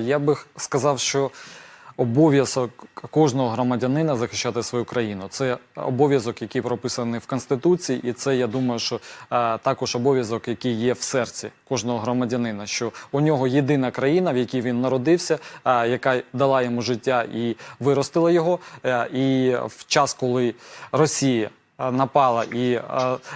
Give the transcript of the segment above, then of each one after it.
Я би сказав, що обов'язок кожного громадянина захищати свою країну. Це обов'язок, який прописаний в Конституції, і це я думаю, що також обов'язок, який є в серці кожного громадянина. Що у нього єдина країна, в якій він народився, яка дала йому життя і виростила його. Е, і в час, коли Росія напала і е,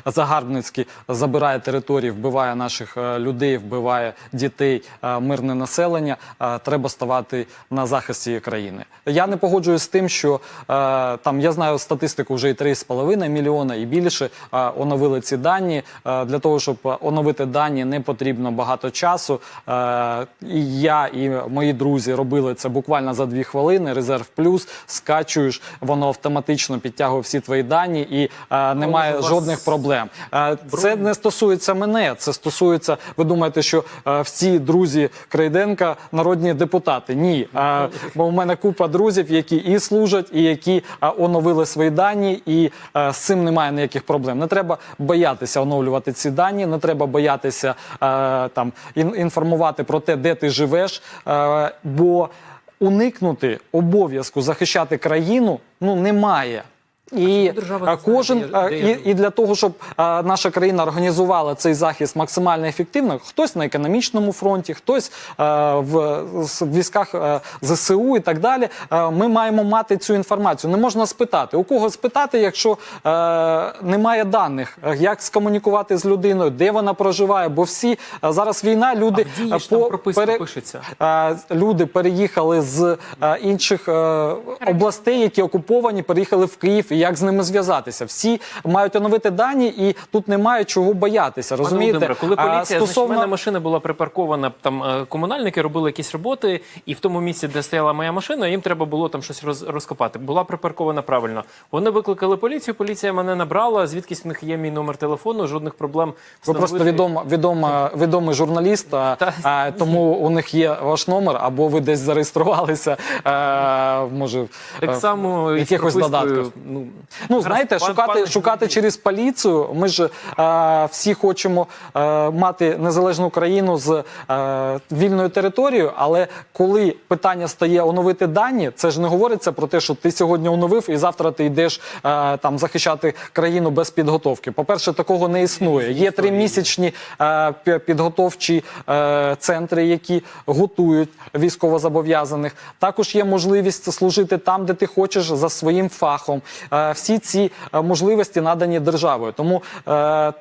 загарбницьки забирає території, вбиває наших е, людей, вбиває дітей, е, мирне населення. е, Треба ставати на захист цієї країни. Я не погоджуюсь з тим, що е, там я знаю статистику вже і 3,5 мільйона і більше е, оновили ці дані. Е, Для того щоб оновити дані, не потрібно багато часу. Е, І я і мої друзі робили це буквально за дві хвилини. Резерв плюс скачуєш, воно автоматично підтягує всі твої дані і е, немає вас жодних проблем. Е, Це не стосується мене. Це стосується. Ви думаєте, що е, всі друзі Крейденка народні депутати? Ні, бо у мене купа друзів, які і служать, і які оновили свої дані, і з цим немає ніяких проблем. Не треба боятися оновлювати ці дані, не треба боятися там інформувати про те, де ти живеш, бо уникнути обов'язку захищати країну ну немає. І знає, кожен де- де і, і для того, щоб наша країна організувала цей захист максимально ефективно, хтось на економічному фронті, хтось в військах ЗСУ і так далі. ми маємо мати цю інформацію. Не можна спитати. У кого спитати, якщо немає даних, як скомунікувати з людиною, де вона проживає? Бо всі зараз війна, люди в е, ж там прописано, пишеться. Люди переїхали з інших областей, які окуповані, переїхали в Київ. І як з ними зв'язатися? Всі мають оновити дані, і тут немає чого боятися. Пане Розумієте? Володимире, коли А, поліція, значить, в стосовно... мене машина була припаркована, там е, комунальники робили якісь роботи, і в тому місці, де стояла моя машина, їм треба було там щось роз, розкопати. Була припаркована правильно. Вони викликали поліцію, поліція мене набрала, звідкись в них є мій номер телефону, жодних проблем. Ви просто відома, відома, відомий журналіст, а, Та- а, тому у них є ваш номер, або ви десь зареєструвалися, а, може, Так е, само в якихось додатках. Ну, Ну, знаєте, шукати, шукати через поліцію. Ми ж е, всі хочемо е, мати незалежну країну з е, вільною територією, але коли питання стає оновити дані, це ж не говориться про те, що ти сьогодні оновив і завтра ти йдеш е, там захищати країну без підготовки. По-перше, такого не існує. Є тримісячні е, підготовчі е, центри, які готують військовозобов'язаних. Також є можливість служити там, де ти хочеш за своїм фахом. Е, Всі ці е, можливості надані державою. Тому е,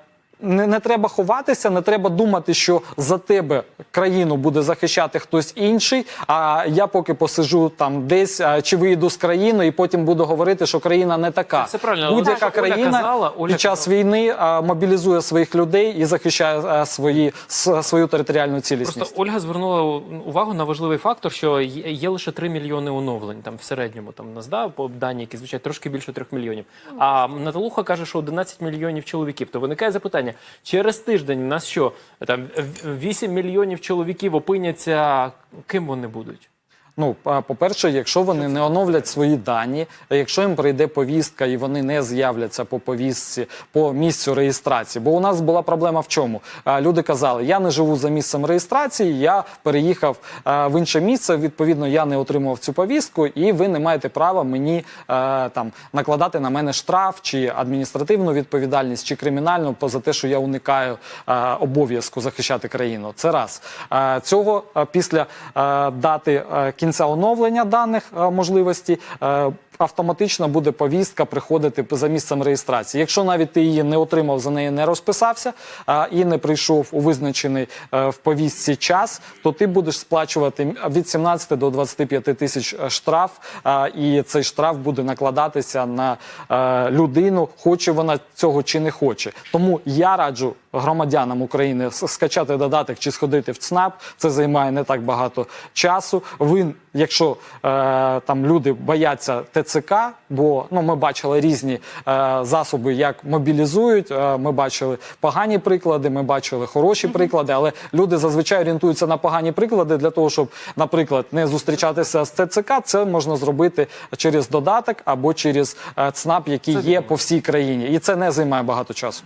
не, не треба ховатися, не треба думати, що за тебе країну буде захищати хтось інший. А я поки посижу там десь а, чи вийду з країни, і потім буду говорити, що країна не така. Це- правильно. Будь-яка так, Оля країна казала, Оля під час казала. війни а, мобілізує своїх людей і захищає а, свої с- свою територіальну цілісність. Просто Ольга звернула увагу на важливий фактор, що є є лише 3 мільйони оновлень там в середньому. Там нас да, по дані, які звучать трошки більше 3 мільйонів. А Наталуха каже, що 11 мільйонів чоловіків. То виникає запитання: через тиждень у нас що? Там в- 8 мільйонів чоловіків опиняться, ким вони будуть? Ну, по-перше, якщо вони не оновлять свої дані, якщо їм прийде повістка і вони не з'являться по повістці по місцю реєстрації, бо у нас була проблема в чому? Люди казали, я не живу за місцем реєстрації, я переїхав в інше місце. Відповідно, я не отримував цю повістку, і ви не маєте права мені там накладати на мене штраф чи адміністративну відповідальність, чи кримінальну по за те, що я уникаю обов'язку захищати країну. Це раз цього після дати а, кінця оновлення даних а, можливості. А, Автоматично буде повістка приходити за місцем реєстрації. Якщо навіть ти її не отримав, за неї не розписався а, і не прийшов у визначений е, в повістці час, то ти будеш сплачувати від 17 до 25 тисяч е, штраф, а, і цей штраф буде накладатися на е, людину, хоче вона цього чи не хоче. Тому я раджу громадянам України скачати додаток чи сходити в ЦНАП. Це займає не так багато часу. Ви, якщо е, там люди бояться ТЦК, бо ну ми бачили різні е, засоби, як мобілізують. Е, ми бачили погані приклади, ми бачили хороші приклади, але люди зазвичай орієнтуються на погані приклади для того, щоб, наприклад, не зустрічатися з ТЦК. Це можна зробити через додаток або через е, ЦНАП, який є по всій країні, і це не займає багато часу.